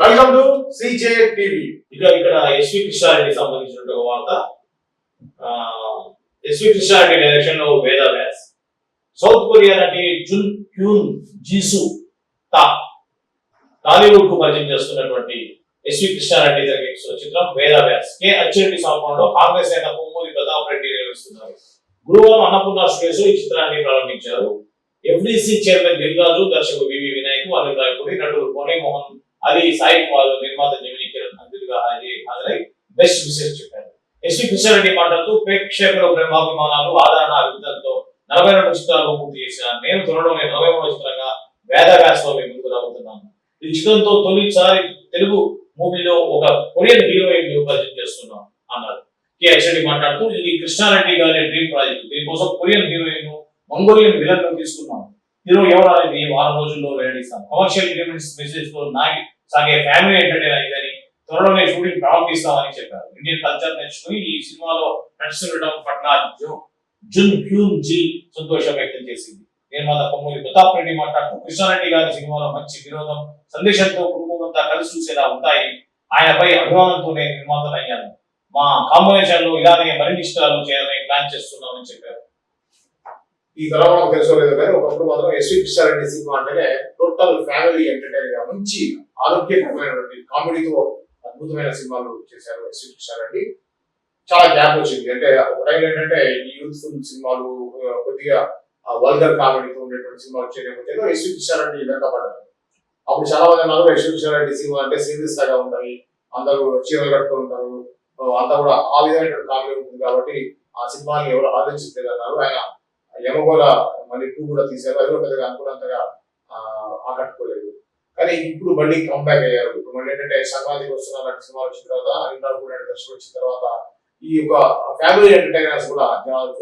Welcome to CJ TV. ఇక ఇక్కడ SV Krishna Reddy సంబంధించిన ఒక వార్త. ఎస్వి కృష్ణారెడ్డి డైరెక్షన్లో వేద వ్యాస్. సౌత్ కొరియా నటి జున్ క్యూన్ జీసు తా టాలీవుడ్కు పరిచయం చేస్తున్నటువంటి ఎస్వి కృష్ణారెడ్డి తెరకెక్కిస్తున్న చిత్రం వేద వ్యాస్. కే అచ్చెరెడ్డి సమర్పణలో కాంగ్రెస్ నేత కొమ్మూరి ప్రతాప్ రెడ్డి నిర్వహిస్తున్నారు. గురువారం అన్నపూర్ణ స్టూడియోస్ ఈ చిత్రాన్ని ప్రారంభించారు. ఎఫ్డిసి చైర్మన్ దిల్రాజు దర్శకుడు వివి వినాయక్ అనిల్ రాయపూడి నటుడు కోనే మోహన్ అది సాయి కుమార్ నిర్మాత జమిని కిరణ్ అతిథిగా హాజరై హాజరై బెస్ట్ విషయం చెప్పారు. ఎస్వి కృష్ణారెడ్డి మాట్లాడుతూ ప్రేక్షకుల ప్రేమాభిమానాలు ఆదరణ అభివృద్ధితో నలభై రెండు చిత్రాలు పూర్తి చేసిన నేను త్వరలోనే నలభై మూడు చిత్రంగా వేద వ్యాసంలో ముందుకు రాబోతున్నాను. ఈ చిత్రంతో తొలిసారి తెలుగు మూవీలో ఒక కొరియన్ హీరోయిన్ని పరిచయం చేస్తున్నాం అన్నారు. కే హెచ్డి మాట్లాడుతూ ఇది కృష్ణారెడ్డి గారి డ్రీమ్ ప్రాజెక్ట్. దీనికోసం కొరియన్ హీరోయిన్ మంగోలియన్ విలన్ తీసుకున్నాం. హీరో ఎవరు అనేది వారం రోజుల్లో వెల్లడిస్తాం. కమర్షియల్ అగ్రిమెంట్స్ మెసేజ్తో నాగి సాగే ఫ్యామిలీ ఎంటర్టైన్ అయిందని త్వరలోనే షూటింగ్ ప్రారంభిస్తామని చెప్పారు. ఇండియన్ కల్చర్ నేర్చుకుని ఈ సినిమాలో నడుస్తుండటం పట్ల జున్ హ్యూన్ జీ సంతోషం వ్యక్తం చేసింది. నిర్మాత కొమ్మూరి ప్రతాప్ రెడ్డి మాట్లాడుతూ కృష్ణారెడ్డి గారి సినిమాలో మంచి వినోదం సందేశంతో కుటుంబం అంతా కలిసి చూసేలా ఉంటాయి. ఆయనపై అభిమానంతోనే నిర్మాతనయ్యాను మా కాంబినేషన్లో ఇలానే మరిన్ని ఇష్టాలు చేయాలని ప్లాన్ చేస్తున్నామని చెప్పారు. ఈ తరం మనకు తెలుసో లేదో కానీ ఒకప్పుడు మాత్రం ఎస్వి కృష్ణారెడ్డి సినిమా అంటేనే టోటల్ ఫ్యామిలీ ఎంటర్టైనర్గా మంచి ఆరోగ్యకరమైనటువంటి కామెడీతో అద్భుతమైన సినిమాలు చేశారు ఎస్వి కృష్ణారెడ్డి చాలా గ్యాప్ వచ్చింది. అంటే ఒక టైం ఏంటంటే ఈ యూత్ఫుల్ సినిమాలు ఆ, కొద్దిగా వల్గర్ కామెడీతో ఉండేటువంటి సినిమాలు వచ్చే నేపథ్యంలో ఎస్వి వెనక వెనకబడ్డారు. అప్పుడు చాలా మంది అన్నారు ఎస్వి కృష్ణారెడ్డి సినిమా అంటే సీరియస్గా ఉంటాయి అందరూ చీరలు కట్టుకుని ఉంటారు అంతా కూడా ఆ విధమైన కామెడీ ఉంటుంది కాబట్టి ఆ సినిమాని ఎవరు ఆదరించలేదు అన్నారు ఆయన యమగోళ మళ్ళీ టూ కూడా తీశారు అది కూడా పెద్దగా అనుకున్నంతగా ఆకట్టుకోలేదు. కానీ ఇప్పుడు మళ్ళీ కంబ్యాక్ అయ్యారు. ఇప్పుడు మళ్ళీ ఏంటంటే సంక్రాంతికి వస్తున్న లాంటి సినిమా వచ్చిన తర్వాత అనిల్ కూడా దర్శనం వచ్చిన తర్వాత ఈ యొక్క ఫ్యామిలీ ఎంటర్టైనర్స్ కూడా జనాలు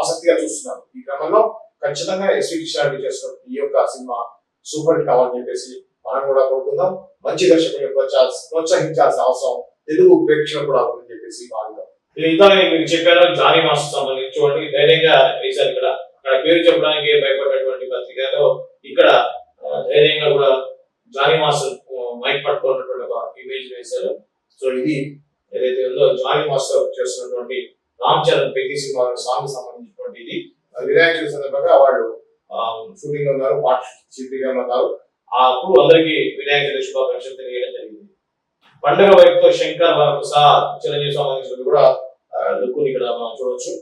ఆసక్తిగా చూస్తున్నారు. ఈ క్రమంలో ఖచ్చితంగా ఎస్వి కిషన్ చేస్తున్న ఈ యొక్క సినిమా సూపర్ హిట్ కావాలని చెప్పేసి మనం కూడా కోరుకుందాం. మంచి దర్శకులు ప్రోత్సహించాల్సిన అవసరం తెలుగు ప్రేక్షకులు కూడా ఉందని చెప్పేసి భావిద్దాం. ఇది ఇంకా నేను మీకు చెప్పాను జానీ మాస్టర్ సంబంధించి చూడండి ధైర్యంగా వేశారు ఇక్కడ అక్కడ పేరు చెప్పడానికి భయపడినటువంటి పత్రికలో ఇక్కడ ధైర్యంగా కూడా జానీ మాస్టర్ మైక్ పట్టుకున్నటువంటి ఒక ఇమేజ్ వేశారు. సో ఇది ఏదైతే ఉందో జానీ మాస్టర్ చేస్తున్నటువంటి రామ్ చరణ్ పెద్ద సినిమా సాంగ్ సంబంధించినటువంటి ఇది. వినాయక చవితి సందర్భంగా వాళ్ళు షూటింగ్లో ఉన్నారు పాట షూటింగ్ ఉన్నారు. ఆ అప్పుడు అందరికీ వినాయక చవితి శుభాకాంక్షలు తెలియడం జరిగింది. పండుగ వైపుతో శంకర్ వరప్రసాద్ చిరంజీవి సంబంధించినది కూడా లుక్ ఇక్కడ మనం చూడొచ్చు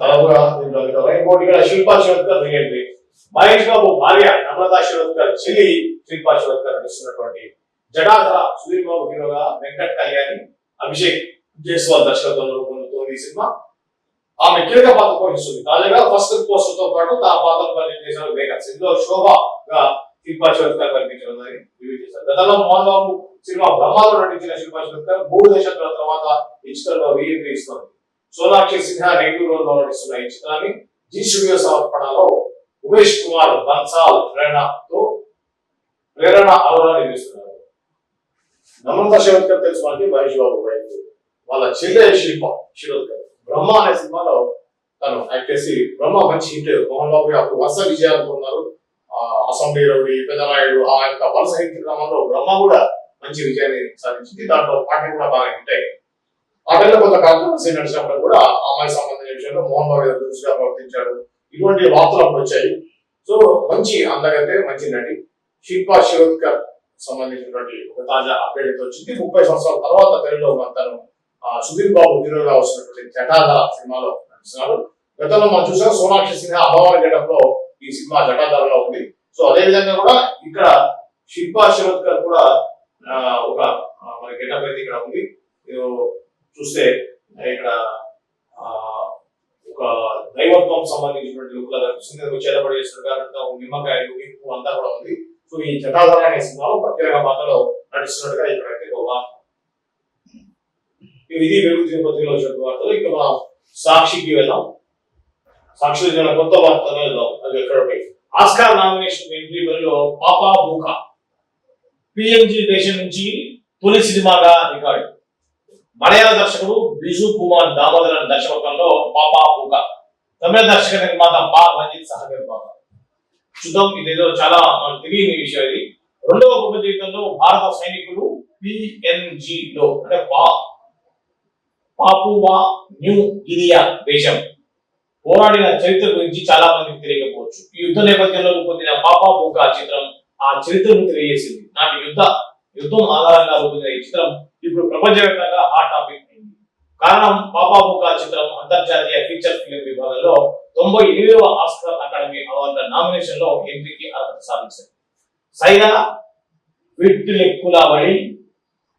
దాదాపుగా దీంట్లో ఇంకోటి ఇక్కడ శిల్పా శివత్కర్ రీఎంట్రీ మహేష్ బాబు భార్య నమ్రతా శివత్కర్ చెల్లి శిల్పా శివత్కర్ నటిస్తున్నటువంటి జటాధర సుధీర్ బాబు హీరోగా వెంకట్ కళ్యాణి అభిషేక్ జైస్వాల్ దర్శకత్వంలో రూపొందుతోంది ఈ సినిమా. ఆమె కీలక పాత్ర పోషిస్తుంది. తాజాగా ఫస్ట్ పోస్టర్తో పాటు తన పాత్ర పనిచేసిన వేగన్స్ ఇందులో శోభగా శిల్పా శివత్కర్ కనిపించడం రివ్యూ గతంలో మోహన్ బాబు సినిమా బ్రహ్మాలో నటించిన శిల్పా శివత్కర్ మూడు దశాబ్దాల తర్వాత ఈ చిత్రంలో రీఎంట్రీ సోనాక్షి సిన్హా నెగిటివ్ నటిస్తున్న ఈ చిత్రాన్ని జీ స్టూడియో సమర్పణలో ఉమేష్ కుమార్ బన్సాల్ ప్రేరణతో ప్రేరణ అరోరా నిర్మిస్తున్నారు. నమ్రత శివత్కర్ తెలుసు మనకి మహేష్ బాబు వైపు. వాళ్ళ చెల్లె శిల్ప శివత్కర్ బ్రహ్మ అనే సినిమాలో తను యాక్ట్ చేసి బ్రహ్మ మంచి హిట్. మోహన్ బాబు అప్పుడు వరుస విజయాలు ఉన్నారు ఆ, అసెంబ్లీ రౌడీ పెద్దనాయుడు ఆ యొక్క వరుస హిట్ క్రమంలో బ్రహ్మ కూడా మంచి విజయాన్ని సాధించింది. దాంట్లో పాట కూడా బాగా హిట్ అయింది ఆ కొంత కాంట్రవర్సీ నడిచినప్పుడు కూడా అమ్మాయి సంబంధించిన విషయంలో మోహన్ బాబు గారు దృష్టిగా ప్రవర్తించాడు ఇటువంటి వార్తలు అప్పుడు వచ్చాయి. సో మంచి అందగతే మంచి నటి శిల్పా శివత్కర్ సంబంధించినటువంటి ఒక తాజా అప్డేట్ అయితే వచ్చింది. ముప్పై సంవత్సరాల తర్వాత తెలుగులో ఉన్న తను సుధీర్ బాబు హీరోగా వస్తున్నటువంటి జటాధర సినిమాలో నటిస్తున్నారు గతంలో మనం చూసాం సోనాక్షి సిన్హా అమ్మవారి గెటప్లో ఈ సినిమా జటాధరలో ఉంది. సో అదే విధంగా కూడా ఇక్కడ శిల్పా శివత్కర్ కూడా ఒక ఆ, మన గెటప్ అయితే ఇక్కడ ఉంది. ఇది చూస్తే ఇక్కడ ఒక దైవత్వం సంబంధించినటువంటి లుక్ లా కనిపిస్తుంది ఏదో చేతబడి చేసినట్టుగా నిమ్మకాయలు ఇంపు అంతా కూడా ఉంది. సో ఈ జటాధార అనే సినిమాలో ప్రత్యేక పాత్రలో నటిస్తున్నట్టుగా ఇక్కడ అయితే గొప్ప ఇది వెలుగు తిరుపతిలో వచ్చిన వార్తలు ఇక మనం సాక్షికి వెళ్దాం. సాక్షి కొత్త వార్తలు వెళ్దాం. అది ఎక్కడ ఉంటాయి ఆస్కార్ నామినేషన్ ఎంట్రీ బరిలో పాపా బూకా పిఎంజి దేశం నుంచి తొలి సినిమాగా రికార్డు. మలయాళ దర్శకుడు బిజు కుమార్ దామోదరన్ దర్శకత్వంలో పాపా పూక. తమిళ దర్శక నిర్మాత పా రంజిత్ సహ నిర్మాత చూద్దాం ఇదేదో చాలా మనకు తెలియని విషయం ఇది. రెండవ కుటుంబ జీవితంలో భారత సైనికులు పిఎన్జి లో అంటే పా పాపువా న్యూ గినియా దేశం. పోరాడిన చరిత్ర గురించి చాలా మందికి తెలియకపోవచ్చు. ఈ యుద్ధ నేపథ్యంలో రూపొందిన పాపా బుకా చిత్రం ఆ చరిత్రను తెలియజేసింది. నాటి యుద్ధ యుద్ధం ఆధారంగా రూపొందిన ఈ చిత్రం ఇప్పుడు ప్రపంచవ్యాప్తంగా హాట్ టాపిక్ అయింది. కారణం పాపా బుకా చిత్రం అంతర్జాతీయ ఫీచర్ ఫిలిం విభాగంలో తొంభై ఎనిమిదవ ఆస్కర్ అకాడమీ అవార్డుల నామినేషన్లో ఎంపీకి అర్హత సాధించింది. సైరా విట్టులెక్కుల వడి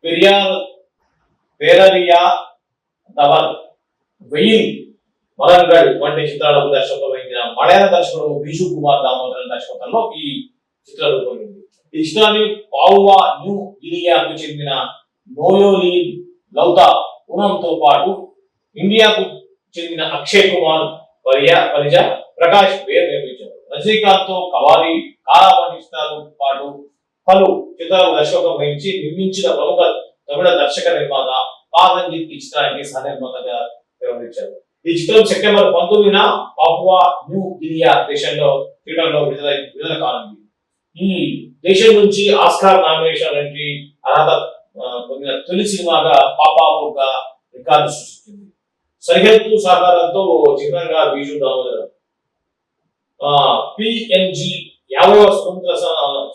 పెరియార్ పేరరియా దవర్ వెయిల్ వరంగల్ వంటి చిత్రాలకు దర్శకత్వం వహించిన మలయాళ దర్శకుడు బిజు కుమార్ దామోదర్ దర్శకత్వంలో ఈ చిత్రం రూపొందింది ఈ చిత్రాన్ని పావువా న్యూ గినియాకు చెందిన నోయోలీ లౌతా పూనంతో పాటు ఇండియాకు చెందిన అక్షయ్ కుమార్ పరియా పరిజా ప్రకాష్ వేర్ నిర్మించారు. రజనీకాంత్తో కవాలి కాలా పాటు పలు చిత్రాలు దర్శకం వహించి నిర్మించిన ప్రముఖ తమిళ దర్శక నిర్మాత పారంజిత్ ఈ చిత్రానికి సహనిర్మాతగా వ్యవహరించారు. ఈ చిత్రం సెప్టెంబర్ పంతొమ్మిదిన పాపువా న్యూ గినియా దేశంలో థియేటర్లో విడుదల విడుదల కానుంది. ఈ దేశం నుంచి ఆస్కార్ నామినేషన్ ఎంట్రీ అర్హత పొందిన తొలి సినిమాగా పాపాపుగా రికార్డు సృష్టించింది. సరిహద్దు సహకారంతో చిత్రంగా బీజు దామోదరం పిఎన్జి యాభైవ స్వతంత్ర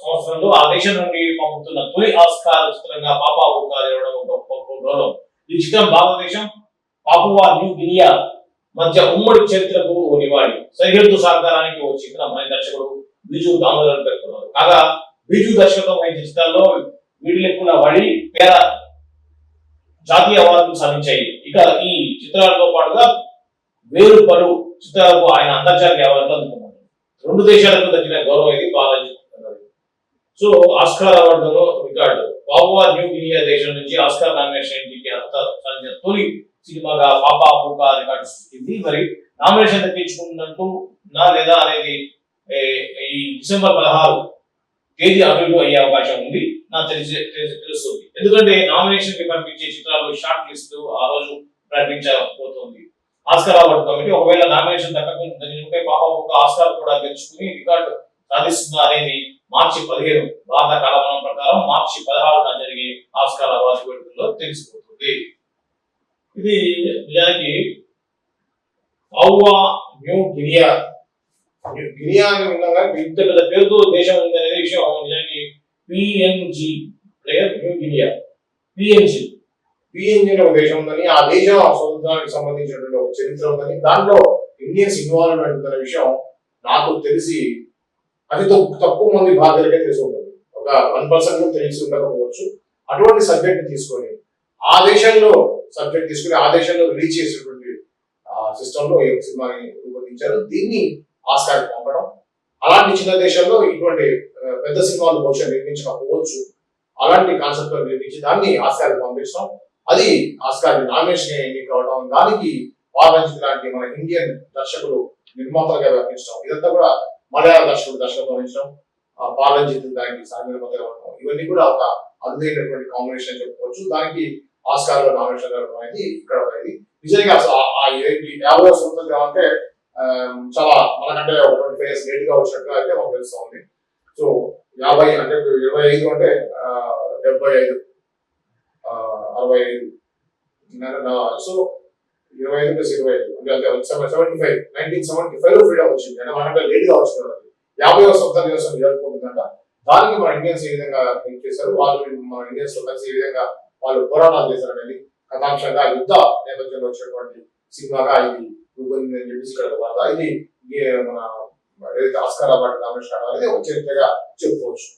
సంవత్సరంలో ఆ దేశం నుండి పంపుతున్న తొలి ఆస్కార్ చిత్రంగా పాపాపుగా ఇవ్వడం ఒక గొప్ప గౌరవం. ఈ చిత్రం భారతదేశం పాపువా న్యూ గినియా మధ్య ఉమ్మడి చరిత్రకు ఓ నివాళి. సరిహద్దు సహకారానికి ఓ చిత్రం అనే దర్శకుడు. బిజు దామోదర్ పేర్కొన్నారు కాగా బిజు దర్శకత్వం వహించిన చిత్రాల్లో వీటిలెక్కుల వడి పేర జాతీయ అవార్డులు సాధించాయి. ఇక ఈ చిత్రాలతో పాటుగా వేరు పలు చిత్రాలకు ఆయన అంతర్జాతీయ అవార్డులు అందుకున్నారు. రెండు దేశాలకు దక్కిన గౌరవం ఇది బాలాజీ సో ఆస్కార్ అవార్డులో రికార్డు. పాపువా న్యూ గినియా దేశం నుంచి ఆస్కార్ నామినేషన్కి అర్హత సాధించిన తొలి సినిమాగా పాపా పూకా రికార్డు సృష్టించింది మరి నామినేషన్ దక్కించుకున్నట్టు నా లేదా అనేది ఈ డిసెంబర్ పదహారు తేదీ అభివృద్ధి అయ్యే అవకాశం ఉంది. నాకు తెలిసి తెలిసి- తెలుస్తుంది. ఎందుకంటే నామినేషన్కి పంపించే చిత్రాలు షార్ట్ లిస్ట్ ఆ రోజు ప్రకటించబోతోంది ఆస్కార్ అవార్డు కమిటీ ఒకవేళ నామినేషన్ దక్కకుండా పాప ఒక ఆస్కార్ కూడా గెలుచుకుని రికార్డు సాధిస్తుందా అనేది మార్చి పదిహేను భారత కాలమానం ప్రకారం మార్చి పదహారున జరిగే ఆస్కార్ అవార్డు వేడుకల్లో తెలిసిపోతుంది. ఇది నిజానికి న్యూ గినియా న్యూ గినియా ఇంత పెద్ద పేరుతో దేశం ఉంది అనేది విషయం నిజానికి PNG player New Guinea PNG PNG అనే ఒక దేశం ఉందని ఆ దేశం స్వతంత్రానికి సంబంధించినటువంటి ఒక చరిత్ర ఉందని దాంట్లో ఇండియన్స్ ఇన్వాల్వ్ అంటున్న విషయం నాకు తెలిసి అతి తక్కువ మంది భారతీయులకే తెలిసి ఉంటుంది ఒక వన్ పర్సెంట్ కూడా తెలిసి ఉండకపోవచ్చు అటువంటి సబ్జెక్ట్ తీసుకొని ఆ దేశంలో సబ్జెక్ట్ తీసుకుని ఆ దేశంలో రిలీజ్ చేసినటువంటి సిస్టంలో ఈ సినిమాని రూపొందించారు దీన్ని ఆస్కార్ పంపడం. అలాంటి చిన్న దేశాల్లో ఇటువంటి పెద్ద సినిమాలు బహుశా నిర్మించకపోవచ్చు. అలాంటి కాన్సెప్ట్ నిర్మించి దాన్ని ఆస్కార్ పంపిస్తాం. అది ఆస్కార్ నామినేషన్ ఎన్నిక కావడం దానికి పార్వంజిత్ లాంటి మన ఇండియన్ దర్శకులు నిర్మాతలుగా వ్యవహరించడం ఇదంతా కూడా మలయాళ దర్శకుడు దర్శకత్వం వహించడం ఆ, దానికి సహ ఉండడం ఇవన్నీ కూడా ఒక అరుదైనటువంటి కాంబినేషన్ చెప్పుకోవచ్చు. దానికి ఆస్కార్లో నామినేషన్ అనేది ఇక్కడ అనేది. నిజంగా అసలు ఆ- యాభై సంవత్సరం అంటే Um, చాలా మనకంటే ఒక ట్వంటీ ఫైవ్ ఇయర్స్ లేట్గా వచ్చినట్టుగా అయితే మాకు తెలుస్తా ఉంది సో యాభై అంటే ఇరవై ఐదు అంటే డెబ్బై ఐదు. అరవై ఐదు. సో ఇరవై ఐదు ప్లస్ ఇరవై ఐదు. అంటే అంటే సెవెంటీ ఫైవ్ నైన్టీన్ సెవెంటీ ఫైవ్లో ఫ్రీడమ్ వచ్చింది. అంటే మనకంటే లేట్గా వచ్చింది అది. యాభై సంవత్సరాల దినోత్సవం జరుపుకుంటుందంట దానికి మన ఇండియన్స్ ఏ విధంగా థింక్ చేశారు? వాళ్ళు మన ఇండియన్స్లో కలిసి ఏ విధంగా వాళ్ళు పోరాటాలు చేశారు అనేది కథాంశంగా యుద్ధ నేపథ్యంలో వచ్చినటువంటి సినిమాగా ఇది. రూపొందింది అని చెప్పేసి తర్వాత ఇది మన ఏదైతే ఆస్కార్ అవార్డు నామినేషన్ అనేది ఒక చరిత్రగా చెప్పుకోవచ్చు.